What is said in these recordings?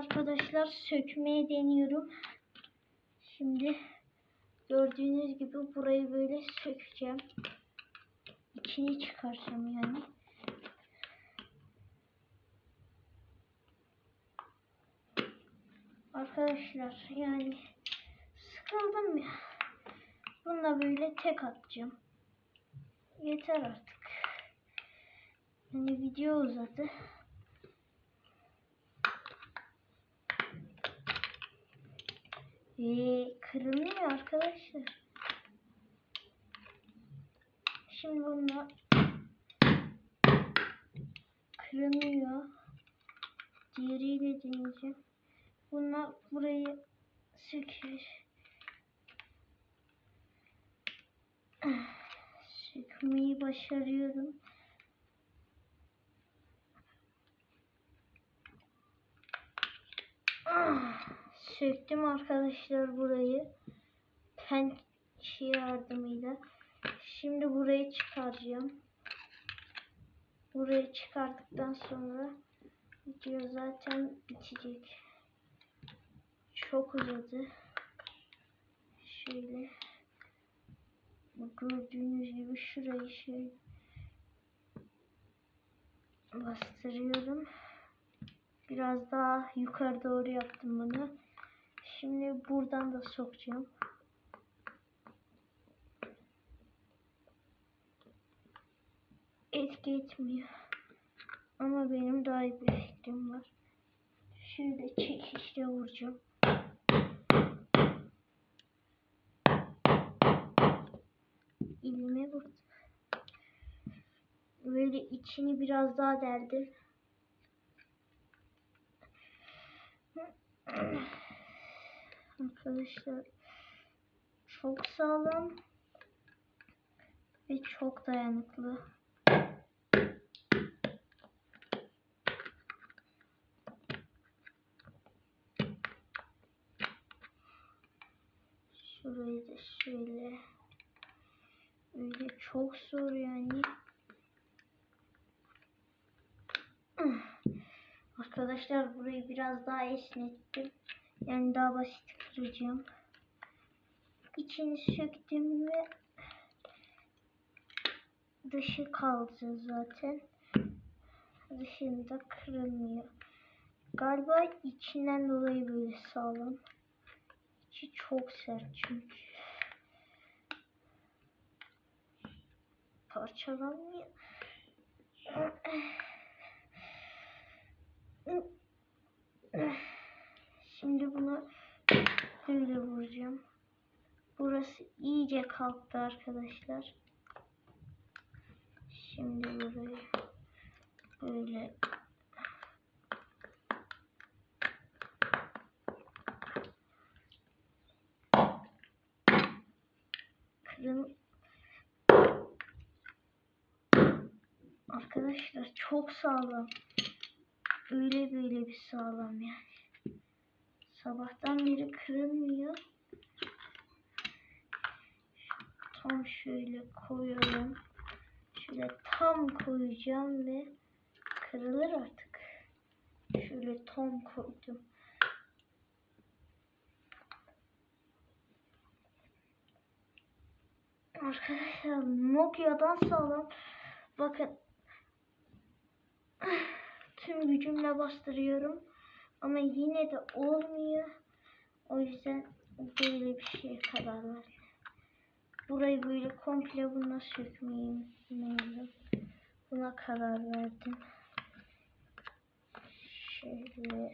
arkadaşlar sökmeye deniyorum. Şimdi gördüğünüz gibi burayı böyle sökeceğim. İçini çıkaracağım yani. Arkadaşlar yani sıkıldım ya. Bununla böyle tek atacağım. Yeter artık. Yani video uzadı. Ee, kırılmıyor arkadaşlar. Şimdi bunlar kırılmıyor. Diğeriyle deneyeceğim. Bunlar burayı söküyor. Sökmeyi başarıyorum. Ah, söktüm arkadaşlar burayı. Pen şey yardımıyla. Şimdi burayı çıkaracağım. Burayı çıkardıktan sonra video zaten bitecek. Çok uzadı. Şöyle gördüğünüz gibi şurayı şöyle bastırıyorum. Biraz daha yukarı doğru yaptım bunu. Şimdi buradan da sokacağım. Etki etmiyor. Ama benim daha iyi bir fikrim var. Şöyle çekişle vuracağım. İlme vurdum. Böyle içini biraz daha deldim. Arkadaşlar çok sağlam ve çok dayanıklı. Şurayı da şöyle öyle çok zor yani. Arkadaşlar burayı biraz daha esnettim. Yani daha basit kıracağım. İçini söktüm ve dışı kaldı zaten. Dışında kırılmıyor. Galiba içinden dolayı böyle sağlam. İçi çok sert çünkü. Parçalanmıyor. Şimdi bunu böyle vuracağım. Burası iyice kalktı arkadaşlar. Şimdi burayı böyle kırın Arkadaşlar çok sağlam. Öyle böyle bir sağlam yani. Sabahtan beri kırılmıyor. Tam şöyle koyuyorum. Şöyle tam koyacağım ve kırılır artık. Şöyle tam koydum. Arkadaşlar Nokia'dan sağlam. Bakın tüm gücümle bastırıyorum. Ama yine de olmuyor. O yüzden böyle bir şeye karar verdim. Burayı böyle komple buna sökmeyeyim. Buna karar verdim. Şöyle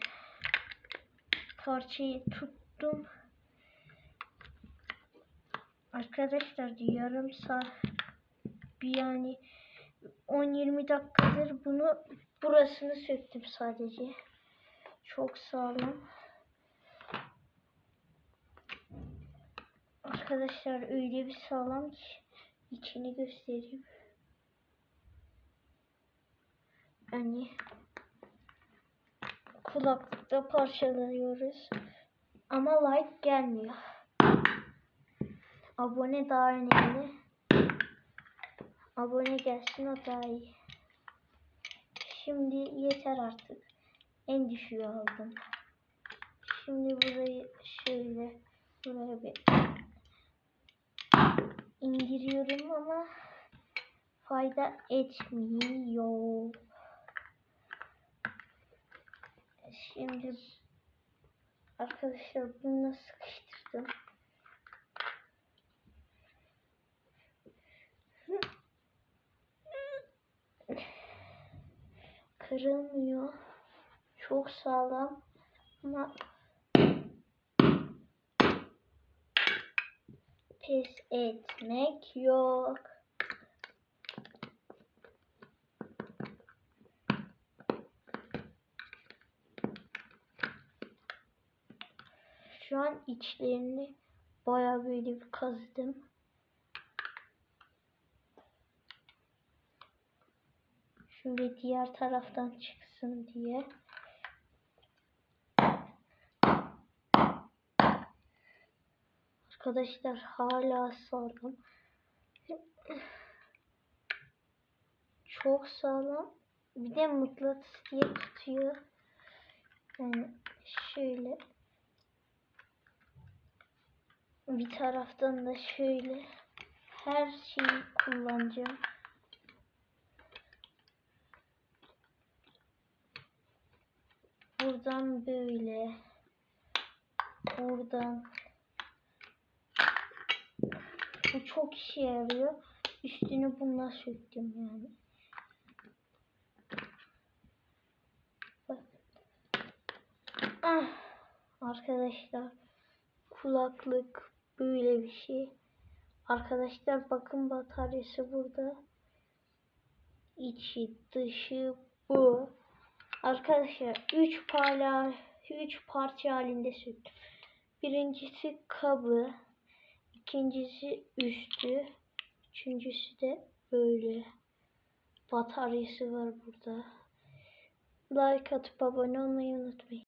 parçayı tuttum. Arkadaşlar yarım saat bir yani 10-20 dakikadır bunu burasını söktüm sadece. Çok sağlam. Arkadaşlar öyle bir sağlam ki içini göstereyim. Yani kulaklıkta parçalıyoruz. Ama like gelmiyor. Abone daha önemli. Abone gelsin o daha iyi. Şimdi yeter artık. En düşüğü aldım. Şimdi burayı şöyle buraya bir indiriyorum ama fayda etmiyor. Şimdi arkadaşlar bunu sıkıştırdım. Kırılmıyor. Çok sağlam ama pes etmek yok. Şu an içlerini bayağı böyle bir kazıdım. Şöyle diğer taraftan çıksın diye. Arkadaşlar hala sağlam. Çok sağlam. Bir de mıknatıs diye tutuyor. Yani şöyle. Bir taraftan da şöyle. Her şeyi kullanacağım. Buradan böyle. Buradan. Bu çok işe yarıyor. Üstünü bununla söktüm yani. Bak. Ah, arkadaşlar kulaklık böyle bir şey. Arkadaşlar bakın bataryası burada. İçi dışı bu. Arkadaşlar 3 parça 3 parça halinde söktüm. Birincisi kabı, ikincisi üstü, üçüncüsü de böyle. Bataryası var burada. Like atıp abone olmayı unutmayın.